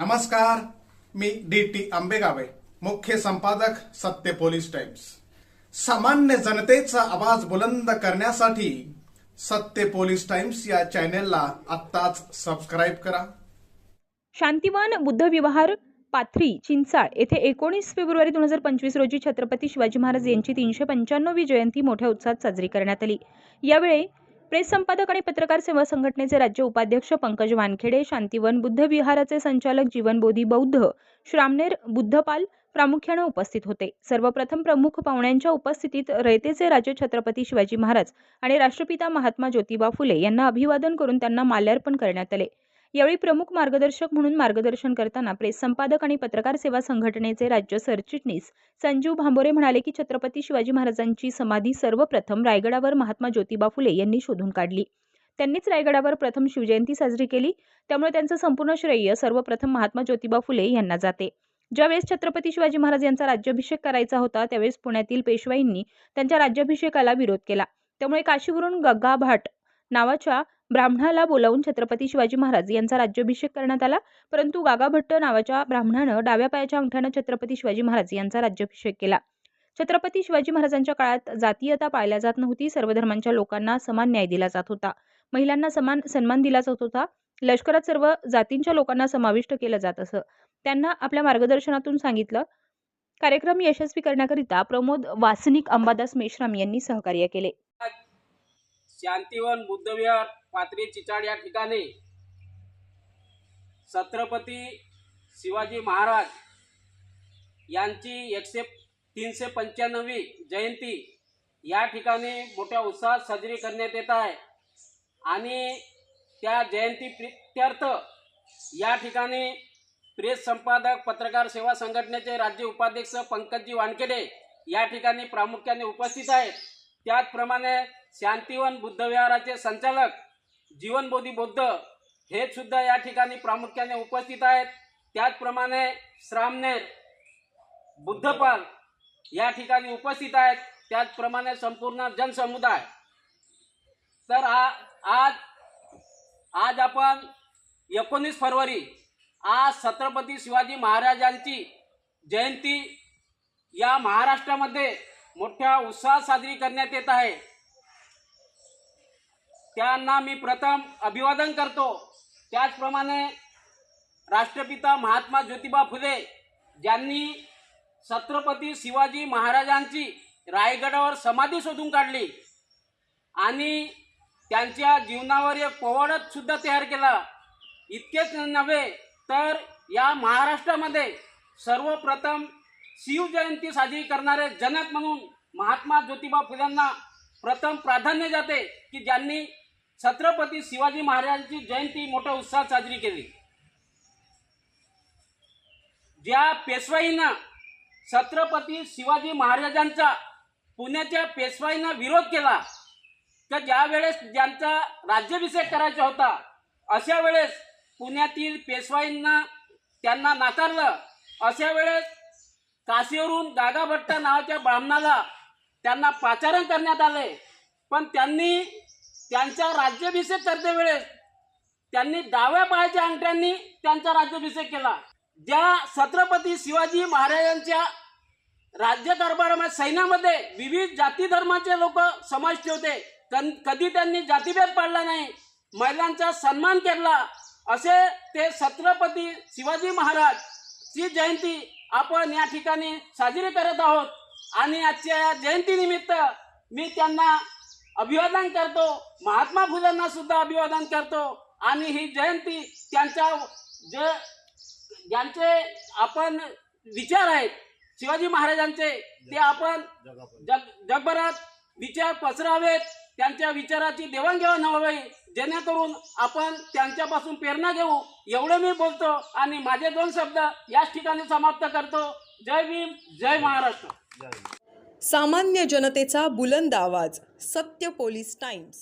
नमस्कार मी D T आंबेगावे मुख्य संपादक सत्य पोलीस टाइम्स. सामान्य जनतेचा आवाज बुलंद करण्यासाठी सत्य पोलीस टाइम्स या चॅनेलला आत्ताच सबस्क्राईब करा. शांतिवन बुद्धविहार पाथरी चिंचाळ येथे एकोणीस फेब्रुवारी दोन हजार पंचवीस रोजी छत्रपती शिवाजी महाराज यांची तीनशे पंच्याण्णवी जयंती मोठ्या उत्साहात साजरी करण्यात आली. यावेळी प्रेस संपादक आणि पत्रकार सेवा संघटनेचे राज्य उपाध्यक्ष पंकज वानखेडे शांतीवन बुद्ध विहाराचे संचालक जीवनबोधी बौद्ध श्रामनेर बुद्धपाल प्रामुख्याने उपस्थित होते. सर्वप्रथम प्रमुख पाहुण्यांच्या उपस्थितीत रयतेचे राजे छत्रपती शिवाजी महाराज आणि राष्ट्रपिता महात्मा ज्योतिबा फुले यांना अभिवादन करून त्यांना माल्यार्पण करण्यात आले. यावेळी प्रमुख मार्गदर्शक म्हणून मार्गदर्शन करताना प्रेस संपादक आणि पत्रकार सेवा संघटनेचे राज्य सरचिटणीस संजीव भांबोरे म्हणाले की छत्रपती शिवाजी महाराजांची समाधी सर्वप्रथम रायगडावर महात्मा ज्योतिबा फुले यांनी शोधून काढली. त्यांनीच रायगडावर प्रथम शिवजयंती साजरी केली. त्यामुळे त्यांचं संपूर्ण श्रेय सर्वप्रथम महात्मा ज्योतिबा फुले यांना जाते. ज्यावेळेस छत्रपती शिवाजी महाराज यांचा राज्याभिषेक करायचा होता त्यावेळेस पुण्यातील पेशवाईंनी त्यांच्या राज्याभिषेकाला विरोध केला. त्यामुळे काशीवरून गग्गाभाट नावाच्या ब्राह्मणाला बोलावून छत्रपती शिवाजी महाराज यांचा राज्याभिषेक करण्यात आला. परंतु गागाभट्ट नावाच्या ब्राह्मणानं डाव्या पायाच्या अंगठ्यानं छत्रपती शिवाजी महाराज यांचा राज्याभिषेक केला. छत्रपती शिवाजी महाराजांच्या काळात जातीयता पाळल्या जात नव्हती. सर्व धर्मांच्या लोकांना समान न्याय दिला जात होता. महिलांना समान सन्मान दिला जात होता. लष्करात सर्व जातींच्या लोकांना समाविष्ट केलं जात असं. त्यांना आपल्या मार्गदर्शनातून सांगितलं. कार्यक्रम यशस्वी करण्याकरिता प्रमोद वासनिक अंबादास मेश्राम यांनी सहकार्य केले. शांतिवन बुद्धविहार पात्री चिचाड या ठिकाणी छत्रपती शिवाजी महाराज यांची एकशे तीनशे पंच्याण्णवी जयंती या ठिकाणी मोठ्या उत्साहात साजरी करण्यात येत आहे. आणि त्या जयंती प्रित्यर्थ या ठिकाणी प्रेस संपादक पत्रकार सेवा संघटनेचे राज्य उपाध्यक्ष पंकजजी वानखेडे या ठिकाणी प्रामुख्याने उपस्थित आहेत. त्याचप्रमाणे शांतिवन बुद्धविहाराचे संचालक जीवनबोधी बौद्ध हे सुद्धा या ठिकाणी प्रामुख्याने उपस्थित आहेत. त्याचप्रमाणे श्रामनेर बुद्धपाल या ठिकाणी उपस्थित आहेत. त्याचप्रमाणे संपूर्ण जनसमुदाय. तर आ आज आज आपण एकोणीस फरवरी आज छत्रपती शिवाजी महाराजांची जयंती या महाराष्ट्रामध्ये मोठ्या उत्साहात साजरी करण्यात येत आहे. त्यांना मी प्रथम अभिवादन करतो. त्याचप्रमाणे राष्ट्रपिता महात्मा ज्योतिबा फुले ज्यांनी छत्रपती शिवाजी महाराजांची रायगडावर समाधी शोधून काढली आणि त्यांच्या जीवनावर एक पोवाडतसुद्धा तयार केला. इतकेच नव्हे तर या महाराष्ट्रामध्ये सर्वप्रथम शिवजयंती साजरी करणारे जनक म्हणून महात्मा ज्योतिबा फुलेंना प्रथम प्राधान्य जाते की ज्यांनी छत्रपती शिवाजी महाराजांची जयंती मोठ्या उत्साहात साजरी केली. ज्या पेशवाईनं छत्रपती शिवाजी महाराजांचा पुण्याच्या पेशवाईनं विरोध केला तर ज्या वेळेस ज्यांचा राज्याभिषेक करायचा होता अशा वेळेस पुण्यातील पेशवाईंना त्यांना नाकारलं. अशा वेळेस काशीवरून गागाभट्टा नावाच्या ब्राह्मणाला त्यांना पाचारण करण्यात आले पण त्यांनी त्यांचा राज्याभिषेक करते वेळेस त्यांनी डाव्या पायाच्या अंगठ्यांनी त्यांचा राज्याभिषेक केला. ज्या छत्रपती शिवाजी महाराजांच्या राज्य कारभारामध्ये सैन्यामध्ये विविध जाती धर्माचे लोक समाविष्ट होते कन- कधी त्यांनी जातीभेद पाडला नाही महिलांचा सन्मान केला असे ते छत्रपती शिवाजी महाराज ची जयंती आपण या ठिकाणी साजरी करत आहोत. आणि आजच्या जयंतीनिमित्त मी त्यांना अभिवादन करतो. महात्मा फुलेंना सुद्धा अभिवादन करतो. आणि ही जयंती त्यांच्या जे ज्यांचे आपण विचार आहेत शिवाजी महाराजांचे ते आपण जग जगभरात विचार पसरावेत त्यांच्या विचाराची देवाणघेवाण व्हावी जेणेकरून आपण त्यांच्यापासून प्रेरणा घेऊ. एवढं मी बोलतो आणि माझे दोन शब्द याच ठिकाणी समाप्त करतो. जय भीम जय महाराष्ट्र. सामान्य जनतेचा बुलंद आवाज सत्य पोलीस टाइम्स.